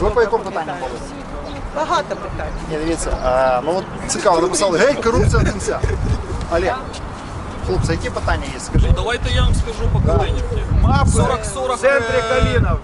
Ви по якому питанню були? Багато питань. Ні, дивіться, е, ну от цікаво, написали, гей, корупція до кінця. Олег, хлопці, які питання є? Скажіть. Давайте я вам скажу по Калинівці. 40-40 в центрі е.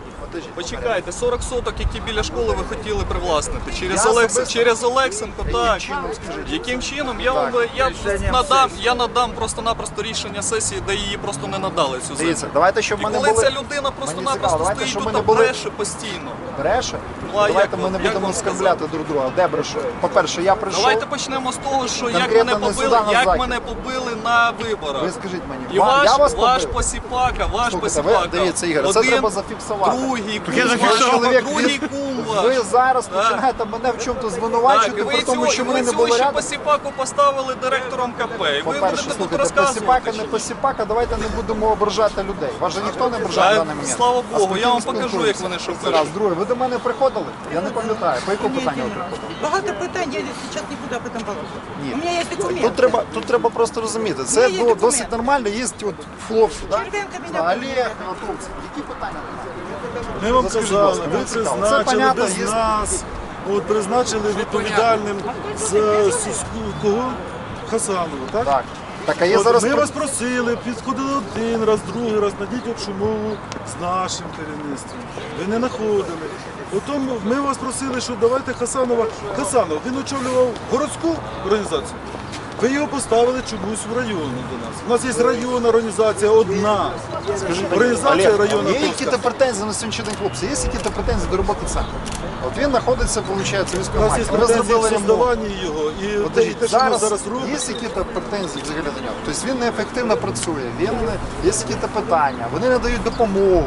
Почекайте, 40 соток, які біля школи ви хотіли привласнити. Через Я Олекс... особисто- через Олексенко, так. чином, скажіть? Яким чином? Я вам я Рішенням надам, я надам просто-напросто рішення сесії, де її просто не надали цю землю. Дивіться, давайте, щоб І ми не коли були... ця людина Мені просто-напросто цікаво, давайте, стоїть щоб тут ми та були- бреше постійно. Бреше? Ну, Давайте ми не будемо вам оскорбляти друг друга. Де бреше? По-перше, я прийшов. Давайте почнемо з того, що як Конкретно мене не побили, сюди, на як захід. мене побили на виборах. Ви скажіть мені, І ва- ваш, я вас ваш побив? посіпака, ваш Слухайте, ви- посіпака. дивіться, Ігор, це Один, треба зафіксувати. Другий кум, я ваш, зафіксував. другий кум ваш. Ви зараз Так. починаєте мене в чому-то Так, звинувачувати, і ви при тому, цього, що і вони ви не цього ще рядом. посіпаку поставили директором КП. І ви По-перше, будете тут слухайте, розказувати. посіпака, не чи посіпака, давайте не будемо ображати людей. Вас же ніхто не ображає в Та, даний момент. слава А Богу, я вам покажу, як вони що Це. Раз, друге, ви до мене приходили? Я не пам'ятаю. По якому питанню ви? Багато питань, я зараз не буду об этом говорити. Ні. У мене є документи. Тут треба, тут треба просто розуміти. Це є до- документи. досить нормально. Є от хлопці, да? Червенка мене Олег, які питання? Ми вам Скажіть, казали, будь ласка, ви мені цікаво. Це призначили понятно, без є- нас, от призначили відповідальним з Суского Хасанова, так? Так. Так, а є От зараз... ми вас просили, підходили один раз, другий раз, надіть общу мову з нашим керівництвом. Ви не знаходили. Потім ми вас просили, що давайте Хасанова. Хасанов, він очолював городську організацію. Ви його поставили чомусь в районну до нас. У нас є районна організація одна. Скажіть, Організація Олег, районна Є якісь претензії на сьогоднішній день, хлопці? Є якісь претензії до роботи центру? От він знаходиться, виходить, в військкоматі. Претензії зробили ремонт. його і те, і те, що ми зараз, зараз є якісь претензії взагалі до нього? Тобто він неефективно працює, він не, є якісь питання, вони не дають допомогу,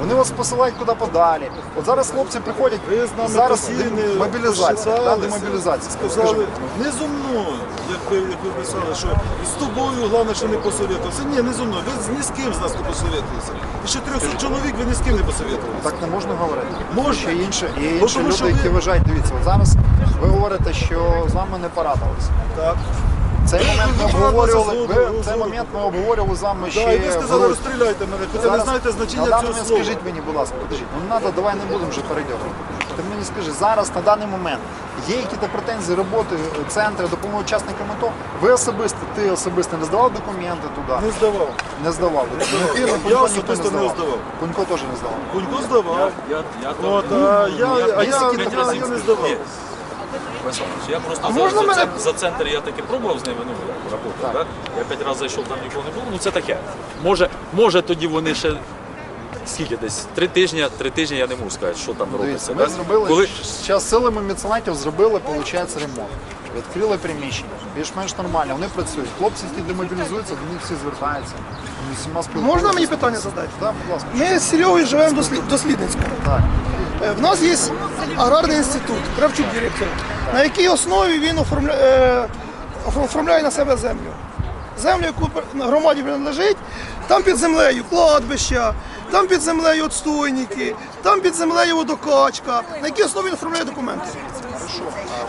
вони вас посилають куди подалі. От зараз хлопці приходять, Ви з нами зараз постійно мобілізація, да, посчиталися, демобілізація. Сказали, не зо мною, як ви, як ви писали, що з тобою головне, що не посовітувався. Ні, не зо мною. Ви з- ні з ким з нас не посовітувалися. І ще 300 чоловік ви ні з ким не посовітувалися. Так не можна говорити. Можна. Ще є інші, є Бо інші тому люди, які вважають, дивіться, от зараз ви говорите, що з вами не порадилися. Так. Цей момент ми обговорювали. Ви, цей момент ми обговорювали з вами ще Да, і ви в сказали, грудні. розстріляйте мене, хоча не Зараз- знаєте на значення даний цього момент слова. скажіть мені, будь ласка, подождіть, ну не треба, давай не будемо вже перейдемо. Ти мені скажи, зараз на даний момент є якісь претензії роботи центру допомоги учасникам АТО? Ви особисто, ти особисто не здавав документи туди? Не здавав. Не здавав. Не здавав. ти, Я Кунько ніхто особисто не здавав. Кунько теж не здавав. Кунько здавав. Я, я, От, а я, а я, я, я, я не здавав. Я просто за, за, мене- за центр я таки пробував з ними ну, роботу. Так. Я п'ять разів зайшов, там нікого не було. Ну це таке. Може, може тоді вони ще. Скільки десь? Три тижні, три тижні я не можу сказати, що там Дивіться, робиться. ми так? зробили, Коли, зараз силами меценатів зробили, виходить, ремонт. Відкрили приміщення, більш-менш нормально, вони працюють. Хлопці, які демобілізуються, до них всі звертаються. Можна мені питання задати? Так, будь ласка. Ми з Серегою живемо дослід- дослідницькому. Так. Е, В нас є аграрний інститут, Кравчук директор, на якій основі він оформля- е, оформляє на себе землю. Землю, яку на громаді принадлежить, там під землею кладбища, там під землею отстойники, там під землею водокачка. На якій основі оформляє документи?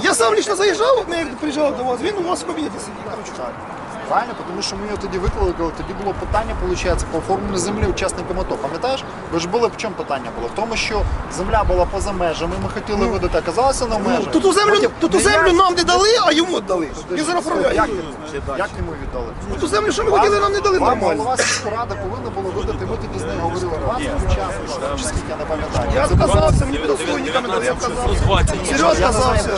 Я сам лично заїжджав, як приїжджав до вас, він у вас в кабінеті сидів. Правильно, тому що ми його тоді викликали, тоді було питання, виходить, по оформленню землі учасникам АТО. Пам'ятаєш? Ви ж були, в чому питання було? В тому, що земля була поза межами, ми хотіли видати, а казалося на межах. Тут ту землю, Потім- тут ту землю я- нам не дали, а йому дали. Він зараз оформляє. Як, як йому віддали? Ту землю, що ми хотіли, нам не дали Вам голова сільської ради повинна була видати, ми тоді з нею говорили 20 учасників, чи скільки я не пам'ятаю. Я відказався, мені під розсудниками дали, я відказався. 20. Серйозно відказався.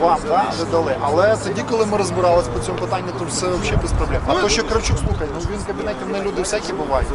Вам, да, не дали. Але тоді, коли ми розбиралися по цьому питанню, то все взагалі без проблем. А то, що Кравчук, слухай, ну він в кабінеті в мене люди всякі бувають.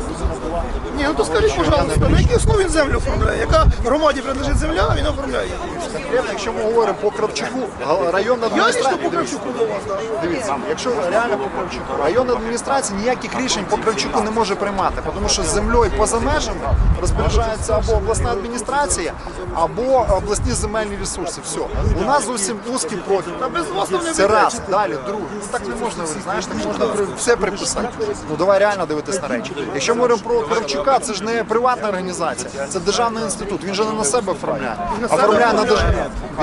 Ні, ну то скажіть, пожалуйста, на якій основі він землю оформляє? Яка громаді принадлежить земля, він оформляє. Конкретно, якщо ми говоримо по Кравчуку, га- районна Я лично адміністрація. по Кравчуку до вас, так. Дивіться, якщо реально по Кравчуку, районна адміністрація ніяких рішень по Кравчуку не може приймати, тому що з землею поза межами розпоряджається або обласна адміністрація, або обласні земельні ресурси. Все. У нас зовсім узкий профіль. Та без вас не Це раз, далі, друге. Ну, Так не можна, знаєш, так можна при- все приписати. Ну давай реально дивитись на речі. Якщо ми говоримо про Кравчука, це ж не приватна організація, це державний інститут. Він же не на себе оформляє. Оформляє на державу.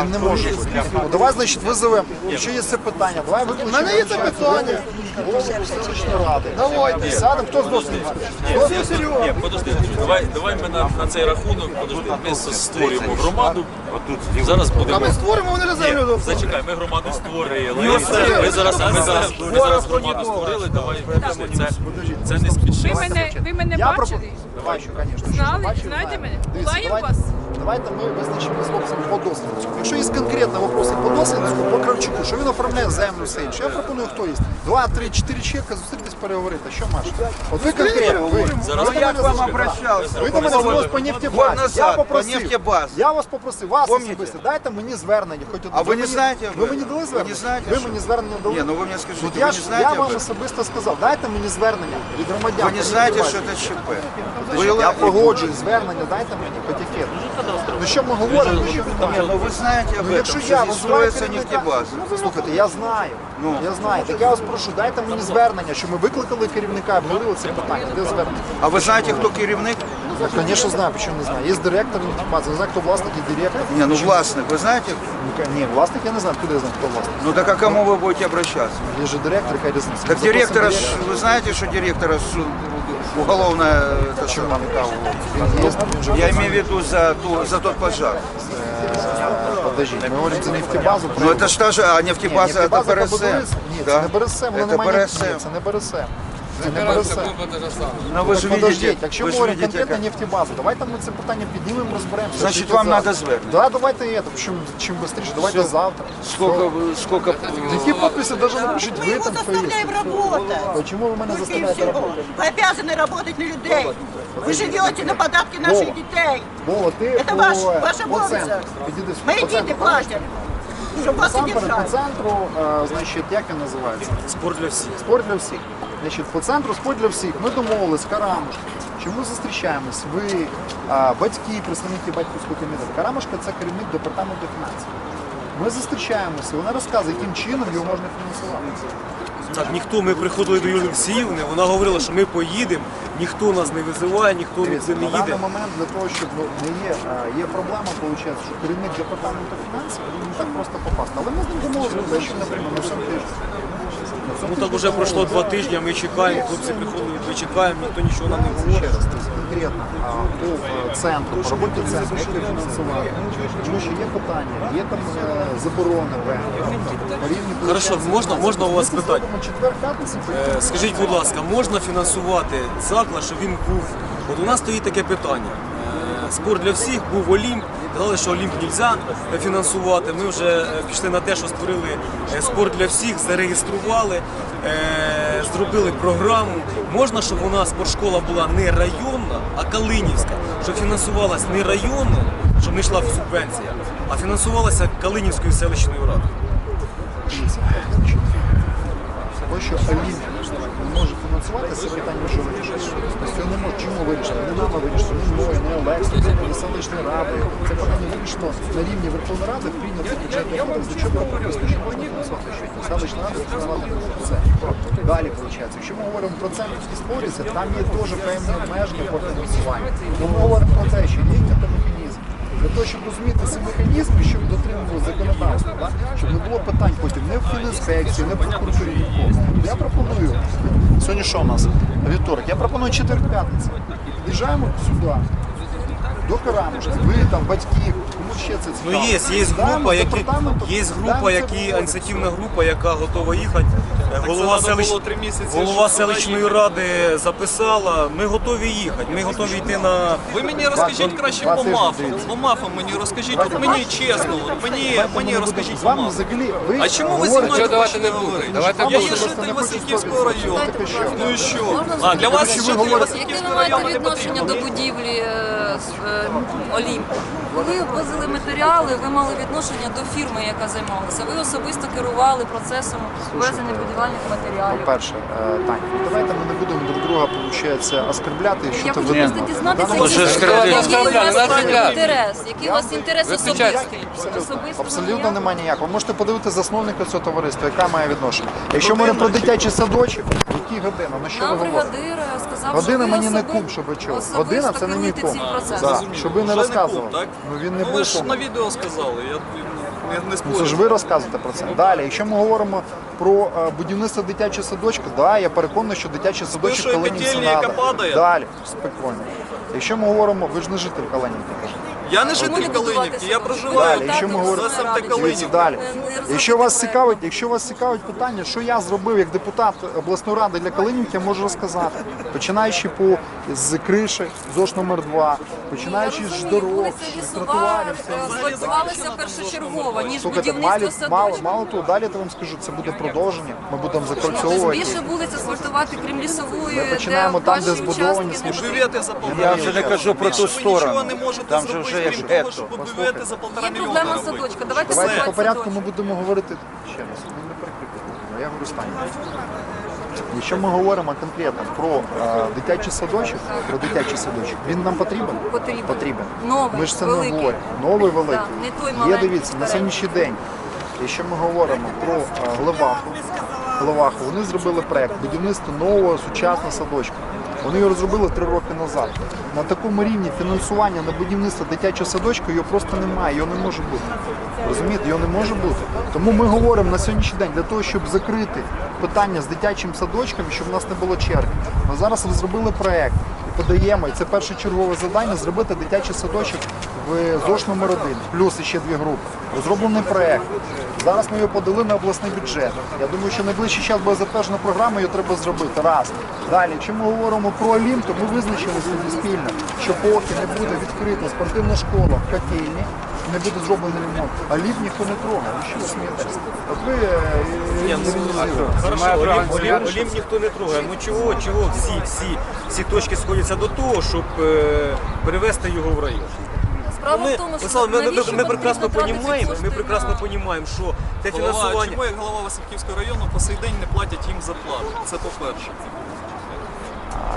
Він не може бути. Ну, давай, значить, визовемо. Якщо є це питання, давай У мене є це питання. Голову селищної ради. Давайте. Сядемо, хто з досвідом? Досить серйозно. Ні, подожди, давай, давай ми на, на цей рахунок, подожди, ми створюємо громаду. Зараз А будемо. ми створимо, вони на землю зачекай, ми громаду створили. Ми зараз, ми зараз, ми зараз громаду створили, давай, це, це не Ви мене, ви мене бачили? Бачу, звісно. Знали? Знаєте мене? Давайте- вас? Давайте ми визначимо з хлопцем по досліднику. Якщо є конкретні вопроси по досліднику, по Кравчуку, що він оформляє землю, все інше. Я пропоную, хто є. Два, три, чотири чоловіка зустрітись, переговорити. Що Маш? От ви конкретно, ви. Зараз ви до я мене к вам зайшли. обращався. Ви до мене звернулись по Год нефтебазі. Я назад, по попросив. нефтебазі. Я вас попросив, вас Помните? особисто, дайте мені звернення. Хоч одне. А ви не мені- знаєте об Ви этом? мені дали Ви звернення? не знаєте, Ви що- мені звернення дали? Не, ну вы мне скажите, От вы я, не ж, знаете я об вам этом? особисто сказав, дайте мені звернення від громадян. Вы не по знаете, нефтебазі. что это ЧП? Я погоджуюсь, звернення дайте мені патефет. Ну що ми говоримо, що Не, немає? ну вы знаете об Ну, этом, якщо что я здесь визиваю строится керівника, нефтебаза. ну, слухайте, я знаю, Ну. я знаю. Так я вас прошу, дайте мені звернення, що ми викликали керівника, обговорили це питання. Де звернення? А вы знаете, кто керівник? Я, звісно, знаю, чому не знаю. Є директор інформації, не знаю, хто власник і директор. Не, ну властник, вы знаете? Ну, Ні, власник я не знаю, куди я знаю, хто власник. Ну так а кому вы будете обращаться? Є же директор, яка різниця. Так Ми директора, ж- запросимо вы знаете, что директора с- уголовная... это Чому самое, яка він є, він же Я имею в виду за, ту, за тот пожар. Подождіть, ми говоримо за нефтебазу. Ну это ж та же, а нефтебаза, это Нефтебаза БРСМ. побудується? Ні, це Да. не БРСМ, воно Это немає ні- БРСМ. Ні, це не БРСМ. Це не БРСМ. Но вы же Так, подождіть, видите, якщо вы ми же говоримо видите, конкретно как... нефтебазу, давайте ми це питання піднімемо, розберемося. Значить, Чи вам завтра. надо звернення? Да, давайте это, чим, чим швидше, давайте завтра. Сколько, вы- сколько... Які підписи даже напишіть Мы ви его там хто є. заставляем работать. Чому ви мене Только и заставляєте всего. робити? Вы обязаны работать на людей. Вы живете на податки наших Вова. детей. Вова, ти Это по, ваш, ваш по обовязок. центру. Підійди сюди, Мои по дети центру. платят, чтобы вас Насамперед, по содержать. центру, е, значить, як він називається? Спорт для всіх. Спорт для всіх. Значить, по центру спорт для всіх. Ми домовились, Карамушка. Чому зустрічаємось? Ви, а, батьки, представники батьківського комітету. Карамушка це керівник департаменту фінансів. Ми зустрічаємося, вона розказує, яким чином його можна фінансувати. Так, ніхто, ми приходили до Юлії Олексіївни, вона говорила, що ми поїдемо, ніхто нас не визиває, ніхто Дивіться, не на їде. даний момент для того, щоб ну, не є, є проблема, виходить, що керівник департаменту фінансів він не так просто попасти. Але ми з ним домовилися, що наприклад, на цьому тижні. Ну так уже пройшло два тижні, ми чекаємо, хлопці приходили, ми чекаємо, ніхто нічого нам не говорить. конкретно по е, центру, по роботі центру, як їх фінансувати. Тому що є питання, є там е, заборони Хорошо, можна- можна у вас п'ятницю, Е, Скажіть, будь ласка, можна фінансувати заклад, щоб він був. От у нас стоїть таке питання. Спорт для всіх був Олімп. Казали, що Олімп не можна фінансувати. Ми вже е, пішли на те, що створили е, спорт для всіх, зареєстрували, е, зробили програму. Можна, щоб у нас спортшкола була не районна, а Калинівська, щоб фінансувалась не районно, щоб не йшла в субвенція, а фінансувалася Калинівською селищною радою. Олімп може фінансувати, це питання вже вирішити. Тобто не може чому вирішити? Не нами вирішити, не мною, не Олексою, не селищною радою. Це питання вирішено на рівні Верховної Ради, прийнято бюджетний кодекс, до чого прописано, що можна фінансувати щось. Селищна рада фінансувати це. Далі виходить. Якщо ми говоримо про центрівські створюється, там є теж певні обмеження по фінансуванню. Ми говоримо про те, що механізм. Для того, щоб розуміти ці механізми, щоб дотримували законодавства, да? щоб не було питань потім не в фінінспекції, не в прокуратурі нікого. Я пропоную, сьогодні що у нас? Вівторок, я пропоную четвер п'ятниця. Під'їжджаємо сюди. До Карамушки, ви там, батьки, кому ще це цікаво. Ну є, є група, які є група, які ініціативна група, яка готова їхати. Голова, селищ- місяці, голова селищної їхати. ради записала. Ми готові їхати. Ми готові йти на Ви мені розкажіть краще по мафам. По мафам мені розкажіть, от мені чесно, от мені, мені розкажіть по мафам. А чому ви зі говорите- мною давайте не говорити? Я є житель Васильківського району. Ну і що? А для вас ви жителі говорите- Яке Васильківського ви маєте відношення до будівлі е, е, Олімпу? Ви возили матеріали, ви мали відношення до фірми, яка займалася. Ви особисто керували процесом ввезення будівельних матеріалів. По-перше, е, Таня, ну давайте ми не будемо друг друга виходить, оскорбляти, і що Я ти хочу просто дізнатися, який що який у вас інтерес, який у вас інтерес особистий. Особисто Абсолютно немає ніякого. Ви можете подивитися засновника цього товариства, яка має відношення. Якщо ми говоримо про дитячий садочок, які години? На що ви Нам говорите? бригадир сказав, Година що ви мені не особи- кум, щоб ви чули. особисто Година це не мій керуєте кум. цим процесом. Да. Щоб ви не розказували. так? Ну він не Ну ви був ж на відео сказали, я не, Ну, спорю. це ж ви розказуєте про це. Далі, якщо ми говоримо про е, будівництво дитячого садочка, да, я переконаний, що дитячий садочок першої Калинівці яка надо. падає. Далі, спокійно. Якщо ми говоримо, ви ж не житель Калинівки. Я не житель Калинівки, я проживаю Далі, якщо ми говоримо- Дивіться далі. Якщо вас цікавить, якщо вас цікавить питання, що я зробив як депутат обласної ради для Калинівки, я можу розказати. Починаючи по з криші, ЗОЖ номер 2 починаючи з дорог, з тротуарів. все. асфальтувалася першочергово, ніж Слухайте, будівництво мало, мало, мало того, далі я вам скажу, це буде продовження. Ми будемо закольцовувати. більше вулиць асфальтувати, крім лісової, Ми починаємо там, де ваші збудовані участки не служби. Живете за Я вже не кажу про ту сторону. Там же вже крім того, що побудуєте за полтора Є мільйона проблема робити. садочка. Давайте Давайте по порядку ми будемо говорити ще раз. Ну, не перекрикуйте. Я говорю стані. Якщо ми говоримо конкретно про е, дитячий садочок, про дитячий садочок, він нам потрібен? Потрібен. Потрібен. Новий, Ми ж це великий. не говоримо. Новий великий. Да, не той Є, маленький, дивіться, на старенький. сьогоднішній день, якщо ми говоримо про е, Глеваху, Глеваху, вони зробили проект будівництва нового сучасного садочка. Вони його розробили три роки назад. На такому рівні фінансування на будівництво дитячого садочка його просто немає, його не може бути. Розумієте, його не може бути. Тому ми говоримо на сьогоднішній день для того, щоб закрити питання з дитячим садочком, щоб у нас не було черги. Ми зараз розробили проект і подаємо, і це першочергове завдання зробити дитячий садочок в ЗОШ номер 1 плюс ще дві групи. Розроблений проект. Зараз ми його подали на обласний бюджет. Я думаю, що найближчий час буде затверджена програма, її треба зробити. Раз. Далі, якщо ми говоримо про Олімп, то ми визначили собі спільно, що поки не буде відкрита спортивна школа в котельні, не буде зроблений ремонт, а ліп ніхто не трогає. Ви що ви смієтесь? От ви е, Олімп, Олімп ніхто не трогає. Ну чого, чого всі, всі, всі точки сходяться до того, щоб е, перевести його в район? Справа Ми, в тому, що Олександр, ми, ми, навіщо ми прекрасно потрібно тратити розуміємо, кошти ми прекрасно на- розуміємо, що те Голова, фінансування. чому як голова Васильківського району по сей день не платять їм зарплату? Це по-перше.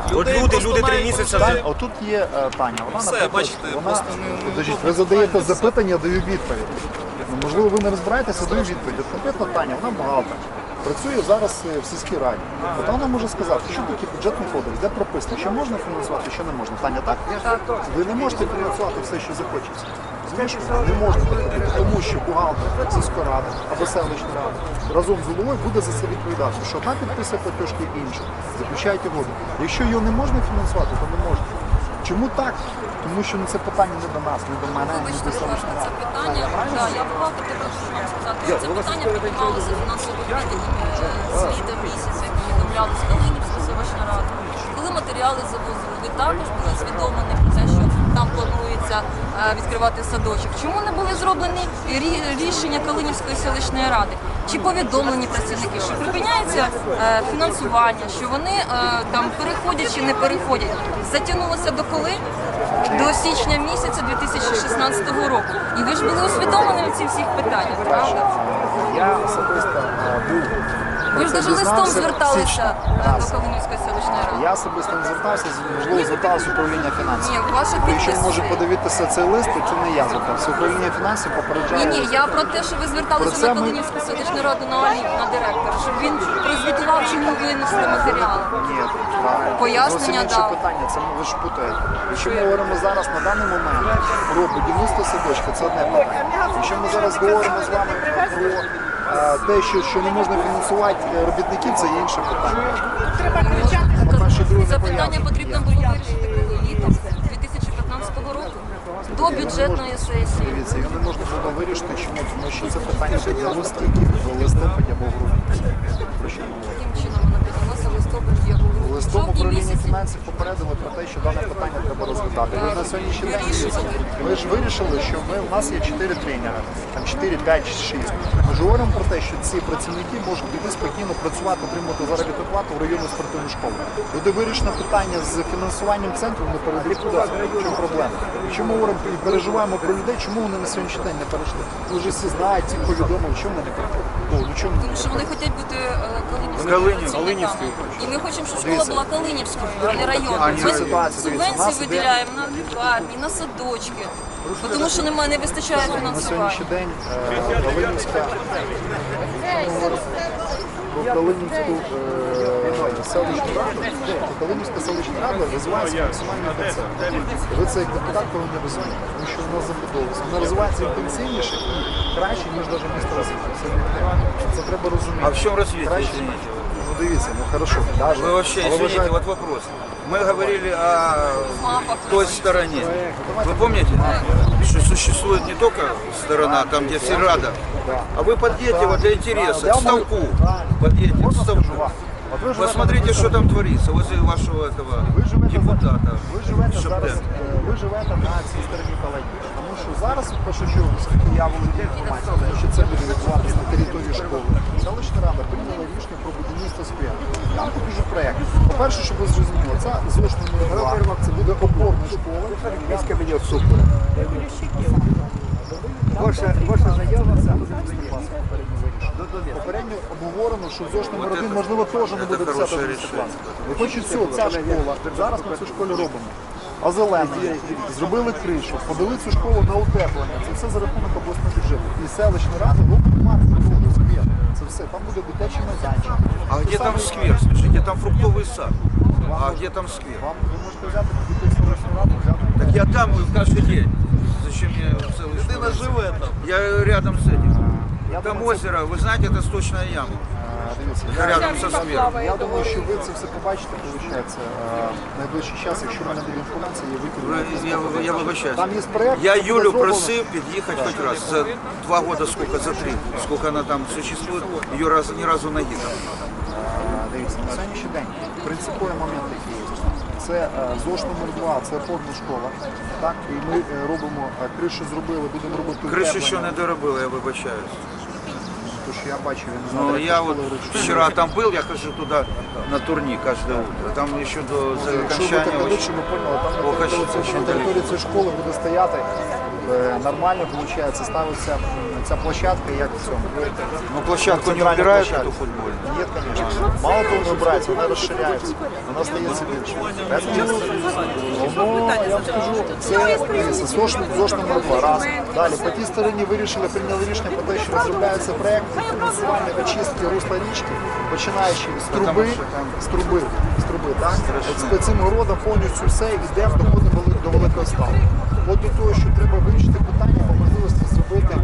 От Людей люди, просто люди три навіть місяці вже- вже. Отут є е, Таня. Вона, Все, наприклад, бачите, вона, просто не- не Подождіть, ви задаєте запитання, я даю відповідь. Ну, можливо, ви не розбираєтеся, даю відповідь. От конкретно Таня, вона бухгалтер. Працює зараз е, в сільській раді. От вона може сказати, що таке бюджетний кодекс, де прописано, що можна фінансувати, що не можна. Таня, так? Ви не можете фінансувати все, що захочеться. Не можна робити, тому що бухгалтер сільської ради або селищної ради разом з головою буде за це відповідати. Що одна підписує платіжки інша, заключають угоду. Якщо його не можна фінансувати, то не можна. Чому так? Тому що ну, це питання не до нас, не до мене, не до ласка, це питання. Да, я багато тебе хочу вам сказати. Це питання піднімалося фінансовим відділом з літа місяця, які повідомлялися Калинівська селищна рада. Коли матеріали завозили, ви також були що там планується е, відкривати садочок. Чому не були зроблені рішення Калинівської селищної ради? Чи повідомлені працівники, що припиняється е, фінансування, що вони е, там переходять чи не переходять? Затягнулося до коли? До січня місяця 2016 року. І ви ж були усвідомлені в цих всіх питаннях, правда? Я особисто був. Ви ж навіть листом зверталися до Калинівської селищної ради. Я особисто не звертався, можливо, зверталося управління фінансів. Ні, ваша Якщо підпис. може подивитися цей лист, то це не я звертався. Управління фінансів попереджало. Ні, ні, я про те, що ви зверталися на Калинівську селищну раду на Олів, на директора, щоб він прозвітував, чому винесли матеріали. Ні. Пояснення дав. питання, це ви ж путаєте. Якщо ми говоримо зараз на даний момент про будівництво садочка, це одне питання. Якщо ми зараз говоримо з вами про те, що, що не можна фінансувати робітників, це є інше питання. Треба кричати. Це питання потрібно було вирішити коли літом 2015 року до бюджетної сесії. Дивіться, його не можна було вирішити, чому? Тому що це питання піднялось тільки в листопаді або в грудні. Яким чином піднялася в листопаді в листопаді жовтні місяці? фінансів попередили про те, що дане питання треба розглядати. Ви на сьогоднішній день дивіться, ви ж вирішили, що ми у нас є 4 тренера, там 4, 5, 6. Ми ж говоримо про те, що ці працівники можуть піти спокійно працювати, отримати заробітну плату в районну спортивну школу. Буде вирішено питання з фінансуванням центру, не перейдуть туди. В чому проблема? Ми говоримо і переживаємо про людей, чому вони на сьогоднішній день не перейшли. Ви вже всі знають, всі повідомили, чому вони не перейшли. О, ну чому Тому що вони хочуть бути е, працівниками. І ми хочемо, щоб школа була калинівською, а не районною. ні, Ми субвенції виділяємо на лікарні, на садочки. Тому що немає, не вистачає на фінансування. сьогоднішній день е, Калинівська про Калинівську е, селищну раду, Калинівська селищна рада розвивається максимально інтенсивно. Ви це як депутат повинні розуміти, тому що вона забудовується. Вона розвивається інтенсивніше і краще, ніж навіть місто розвитку. Це, це треба розуміти. А в чем развитие, Краще, извините? ну дивіться, ну хорошо. Даже, Вы вообще, але извините, вважаю- вот вопрос. Мы говорили о Мапах. той стороне. Вы помните, что существует не только сторона, там где все рада, а вы подъедете вот для интереса, к ставку. Подъедете к ставку. От ви живете Посмотрите, на что там творится возле вашего этого Ви живете, депутата. ви живете зараз, Шептенка. е, ви живете на цій стороні Калайки. Що зараз, в першу чергу, скільки я володію інформацією, що це буде відбуватися на території школи. Селищна рада прийняла рішення про будівництво скверу. Там покажу проєкт. По-перше, щоб ви зрозуміли, це зошитна гра, це буде опорна школа. Ваша, заява Попередньо обговорено, що ЗОЖ номер можливо, теж не буде 10 хорошее 11 решение. клас. І хоч і все, ця школа, зараз ми цю школу робимо Озеленили, зробили кришу, подали цю школу на утеплення. Це все за рахунок обласного бюджету. І селищна рада робить максимум сквер. Це все, там буде дитячий майданчик. А где там сквер, слушай, где там фруктовый сад? А где там сквер? Вам ви можете взяти дітей селищну раду, взяти. Так я там каждый день. Зачем мне целый Людина живе там. Я рядом с этим. Я Там думаю, це- озеро, вы знаете, это сточная яма. Дивіться, Я я, рядом со сквером. я думаю, що ви це все побачите, виходить, найближчий час, якщо в мене буде інформація, я викину. Ви- Я, я вибачаюсь. Там є проект. Я Юлю зроблено. просив під'їхати хоч раз. За два года сколько, за три, сколько она там существует, ее раз, ни разу ноги там. А, Дивіться, на сьогоднішній день принциповий момент який є. Це е, ЗОШ номер 2 це опорна школа. Так, і ми е, робимо е, кришу зробили, будемо робити Кришу утеплення. ще не доробили, я вибачаюсь. Що я бачив, він Ну, я вот вчера там был, я хожу туда на турник каждое утро. Там еще до Якщо ви так окончания ведуть, щоб поняли, там на Ох, території, цієї- на території цієї школи буде стояти нормально, виходить, ставиться ця площадка, як в цьому. Ну, площадку не Центральная убирают, площадка. эту футбольную. Нет, конечно. Мало того, не убирается, вона розширяється, вона стається більше. Поэтому, я вам скажу, це дивіться, ЗОЖ номер два, раз. Далі, по тій стороні вирішили, прийняли рішення про те, що розробляється проект фінансування очистки русла річки, починаючи з труби, з труби, з труби, так? От з цим городом повністю все, йдемо, доходимо до великого ставу. От до того, що треба вирішити питання по можливості зробити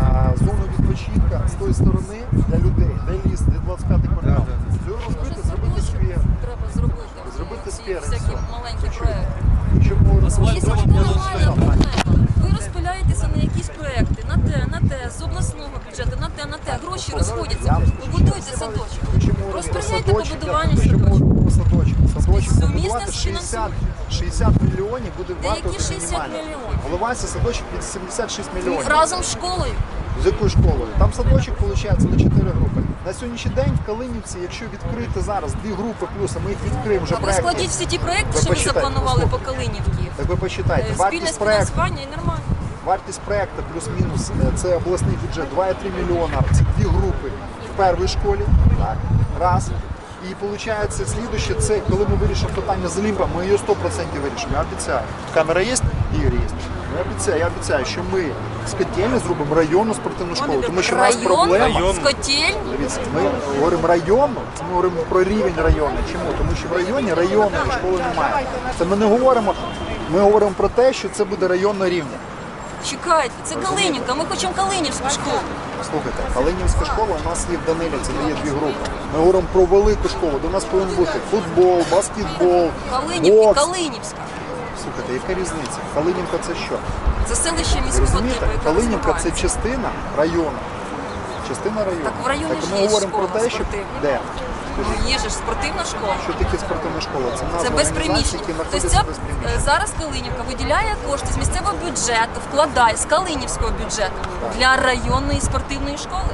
а, зону відпочинка з тої сторони для людей, де ліс, де 25 квартал. Його розбити, зробити сквер. Треба зробити. Зробити сквер, і Всякі все. маленькі проекти. Якщо нормальна проблема. Ви розпиляєтеся на якісь проекти, на те, на те, з обласного бюджету, на те, на те. Гроші розходяться. Побудуйте садочок. Якщо Розпиляйте побудування якщо ми садочку. говоримо про садочок з 60, 60 мільйонів буде Та які 60 мінімально. мільйонів? Головається садочок від 76 мільйонів. Разом з школою. З якою школою? Там садочок виходить на 4 групи. На сьогоднішній день в Калинівці, якщо відкрити зараз дві групи плюс, а ми їх відкриємо вже А ви складіть всі ті проекти, Ви що ви почитайте, запланували по послухайте. Калинівці. Так ви почитайте, Е, Спільне вартість проекту, фінансування і нормально. вартість проекту плюс-мінус е, це обласний бюджет 2,3 мільйона. Це дві групи в першій школі. Так, раз. І виходить, слідуще, це коли ми вирішимо питання з Олімпом, ми її 100% вирішимо. Я обіцяю. Камера є, Ігор є. Я обіцяю, я обіцяю, що ми з котельні зробимо районну спортивну школу, тому що в нас Район, проблема. з котель. Дивіться, ми говоримо районно, це ми говоримо про рівень району. Чому? Тому що в районі районної школи немає. Це ми не говоримо. Ми говоримо про те, що це буде районно рівня. Чекайте, це Калинівка, ми хочемо Калинівську школу. Слухайте, Калинівська школа у нас є в Данилівці, де є дві групи. Ми говоримо про велику школу, До нас повинен бути футбол, баскетбол, Калинівки, бокс. Калинівська. Слухайте, яка різниця? Калинівка це що? Це селище Ви міського типу, розумієте? яке Калинівка це розвивається. частина району. Частина району. Так в районі ж ми є говоримо про школа те, що спортивна. де? Ну, Є ж спортивна школа. Що таке спортивна школа? Це назва Це без організації, які Тобто знаходяться ця, без приміщень. е, зараз Калинівка виділяє кошти з місцевого бюджету, вкладає з Калинівського бюджету для районної спортивної школи.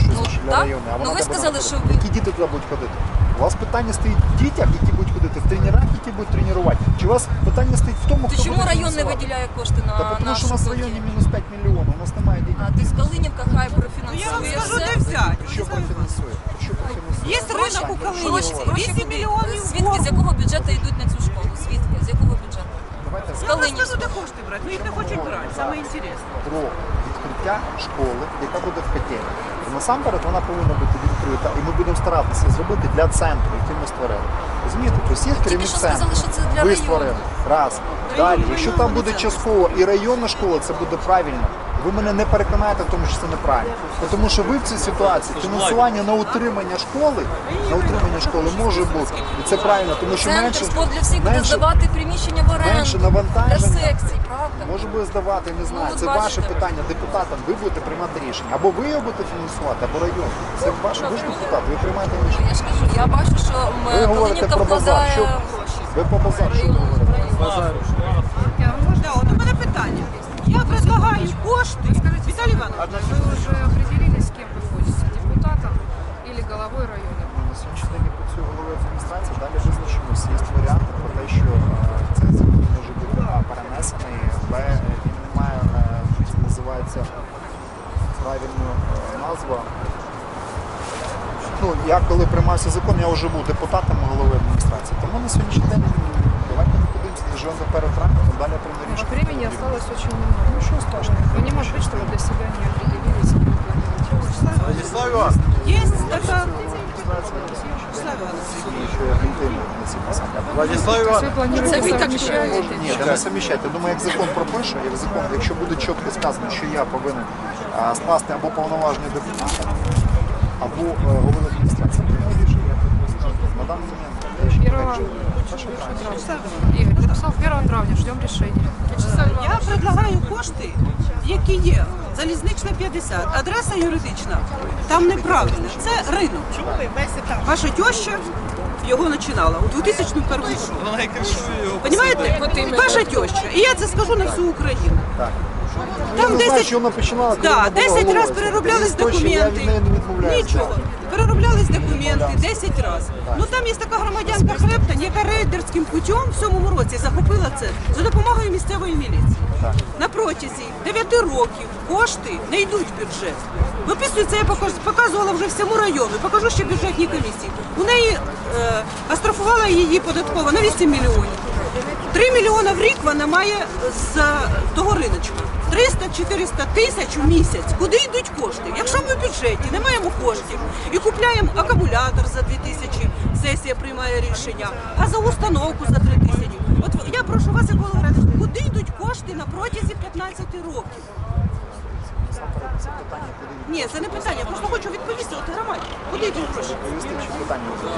Що Ну, значить для так. району? А Ну, вона ви де сказали, що ви- Які діти туди будуть ходити? У вас питання стоїть в дітях, які будуть ходити, в тренерах, які будуть тренувати. Чи у вас питання стоїть в тому, То хто чому буде район не фінансувати? виділяє кошти на Та тому що у нас в районі мінус 5 мільйонів, у нас немає денег. А ти з Калинівка хай Я вам профінансує скажу, все. де взяти. Що профінансує? Що профінансує? Є ринок у Гроші, Калинівці, гроші 8 куди? мільйонів. Звідки, з якого бюджету йдуть на цю школу? Звідки? З якого бюджету? Давайте З Я вам скажу, де кошти брати. Ну їх не хочуть брати, саме інтересне. про відкриття школи, яка буде в котельні. Насамперед вона повинна бути відкрита, і ми будемо старатися зробити для центру, який ми створили. Розумієте, тобто є керівник центру. Ви створили. Раз. Далі, якщо там буде частково і районна школа, це буде правильно. Ви мене не переконаєте в тому, що це неправильно. Тому що ви в цій ситуації фінансування на утримання школи, на утримання школи може бути. І це правильно, тому що менше, для всіх буде здавати приміщення в оренду менше для навантаження. секцій, правда? Може би здавати, не знаю. Ну, от це бачите. ваше питання депутатам. Ви будете приймати рішення. Або ви його будете фінансувати, або район. Це ваше ви ж депутат, ви приймаєте рішення. Я ж кажу, я бачу, що м, Ви говорите Калинівка про базар. вкладає Що гроші. ви по базар що ви говорите? Да, от у мене питання. Я предлагаю кошти. Віталій Іванович. Вы уже определились, с кем вы ходите, депутатом или головой района? На сьогоднішній день я працюю головою адміністрації, далі визначимось. Є варіанти те, що е, цей закон може бути а, перенесений, б е, він не має, е, це називається правильно е, назва. Ну, я коли приймався закон, я вже був депутатом голови адміністрації. Тому на сьогоднішній день давайте ми подивимося, доживемо до 1 травня, то далі прийме А рішення. времени осталось очень немного. Ну что скажем? Ну не может быть, что вы для себя не определились, с кем вы планируете. Владислав Иванович, Є така... Вячеслав Іванович. Владислав Иванович, вы планируете совмещать? Ні, не совміщайте. Я думаю, як закон пропише, як закон, якщо буде чітко сказано, що я повинен а, скласти або повноваження депутата, або е, голови адміністрації, рішення. На даний момент я ще Первого. Игорь, написал 1 травня, ждем решения. Я предлагаю кошти, які є. Залізнична 50, адреса юридична. Там неправильно. Це ринок. Ваша теща його починала у 2001 році. Вона і кришує його. Понимаєте? Ваша теща. І я це скажу на всю Україну. Так. Там не знаю, 10 що вона починала, коли Да, вона була 10 головою. разів перероблялись точно, Я від документи. неї не відмовляюся. Нічого. Перероблялись 10 разів. Ну там є така громадянка Хлептань, яка рейдерським путем в цьому році захопила це за допомогою місцевої міліції. На протязі 9 років кошти не йдуть в бюджет. Виписується, я показувала вже всьому району, покажу ще бюджетній комісії. У неї е, астрофувала її податкова на 8 мільйонів. 3 мільйони в рік вона має з того риночку. 300-400 тисяч у місяць. Куди йдуть кошти? Якщо ми в бюджеті не маємо коштів і купляємо акумулятор за 2 тисячі, сесія приймає рішення, а за установку за 3 тисячі. От я прошу вас, як голова ради, куди йдуть кошти на протязі 15 років? Ні, це не питання, я просто хочу відповісти от громаді. Куди йдуть гроші? Відповісти, чи питання буде?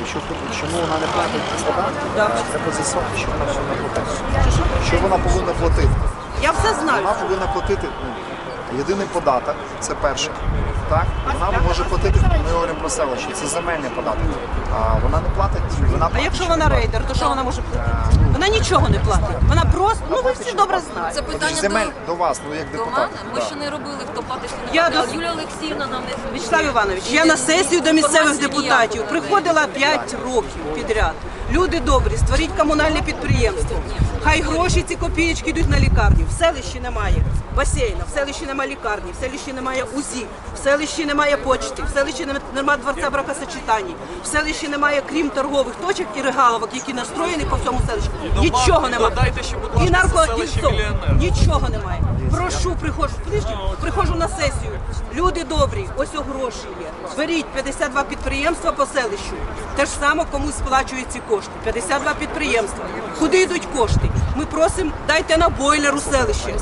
Якщо чому вона не платить ці податки, Да. е, треба з'ясувати, що вона повинна платити. Що вона повинна платити? Я все знаю. Вона повинна платити ну, єдиний податок, це перше. Так? Вона може платити, ми говоримо про селище, це земельний податок. А вона не платить, вона А платить якщо вона рейдер, то що вона може платити? Вона нічого не платить. Вона просто, ну ви всі добре знаєте. Це питання Земель до, до вас, ну як до депутат. мене. Ми Да. ще не робили, хто платить. хто не Я платить. до- Юлія Олексіївна нам не Вячеслав Іванович, я на сесію до місцевих депутатів приходила 5 років підряд. Люди добрі, створіть комунальне підприємство. Хай гроші ці копієчки йдуть на лікарню. В селищі немає басейна, в селищі немає лікарні, в селищі немає УЗІ, в селищі немає почти, в селищі нем- немає дворця бракосочетання, в селищі немає, крім торгових точок і регаловок, які настроєні по всьому селищу. Нічого немає. І наркодільцов. Нічого немає. Прошу, приходжу, приходжу на сесію. Люди добрі, ось о гроші є. Беріть 52 підприємства по селищу. Те ж саме комусь сплачують ці кошти. 52 підприємства. Куди йдуть кошти? Ми просимо, дайте на бойлер у селищі.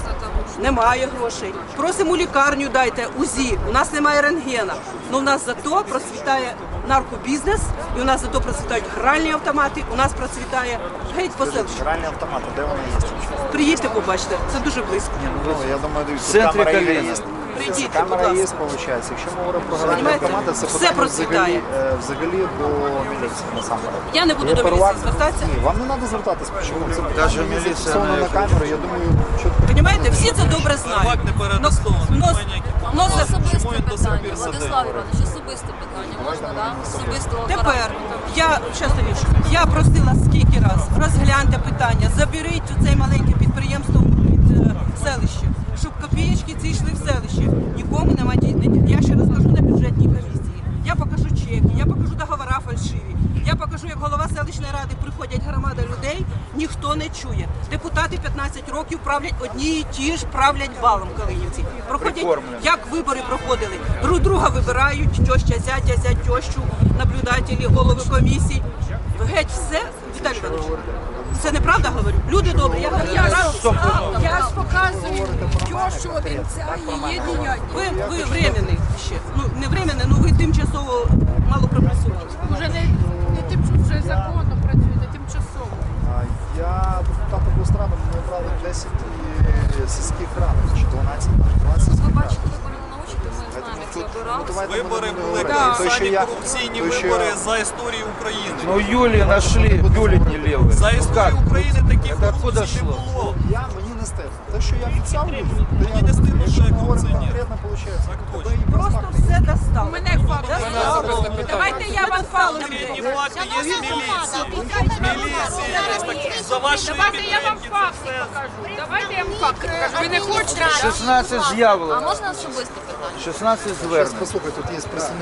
Немає грошей. Просимо лікарню дайте УЗІ. У нас немає рентгена. Ну у нас зато процвітає наркобізнес, і у нас зато процвітають гральні автомати. У нас процвітає геть по селищу. Гральні автомати, де вона є? Приїдьте, побачите, це дуже близько. Ну, я думаю, дивіться, центрі камера є. Каліна. Прийдіть, камера є, ласка. виходить. Якщо ми говоримо про гральні Понімаєте? автомати, це Все процвітає. взагалі, е, взагалі до міліції насамперед. Я не буду до міліції звертатися. Ні, вам не треба звертатися. Чому? Це Даже міліція зафіксовано не на камеру, я думаю, що особисте питання? Владислав Іванович, особисте питання можна, да? Особистого Тепер характеру. я щас Танюш, я просила скільки раз, розгляньте питання, заберіть це маленьке підприємство від е, селища, щоб копієчки ці йшли в селище. Нікому нема ді- Я ще розкажу на бюджетній комісії. Я покажу чеки, я покажу договора фальшиві. Я покажу, як голова селищної ради приходять громада людей, ніхто не чує. Депутати 15 років правлять одні і ті ж правлять балом Калинівці. Проходять, як вибори проходили. Друг друга вибирають, тьоща, зятя, зять, тьощу, наблюдателі, голови комісій. Геть все, Віталій Іванович, це неправда говорю? Люди добрі, я говорю, я раз, Я ж показую тещу одинця і її діяння. ви, ви временний ще. Ну, не временний, ну ви тимчасово мало пропрацювали. Вже не, не тим, що вже законно працює, не тимчасово. А, Я депутат обласради, ми обрали 10 і сільських рад, чи 12, 12 Ви сільських рад. Ви ми знаємо, як це обиралося. Вибори були що колосальні я- корупційні що вибори за історію України. Ну Юли нашли бюллетени левые. За Ну історію? України таких Это откуда корупцій не шло? було. Я стидно. Те, що я обіцяв, то я не стидно, що я Якщо ми говоримо конкретно, виходить. Тебе Просто все достало. Мене факт. Давайте я вам факт за вашої Давайте я вам факти покажу. Давайте я вам факти покажу. Ви не хочете? 16 А можна особисте питання? 16 звернень. Послухай, тут є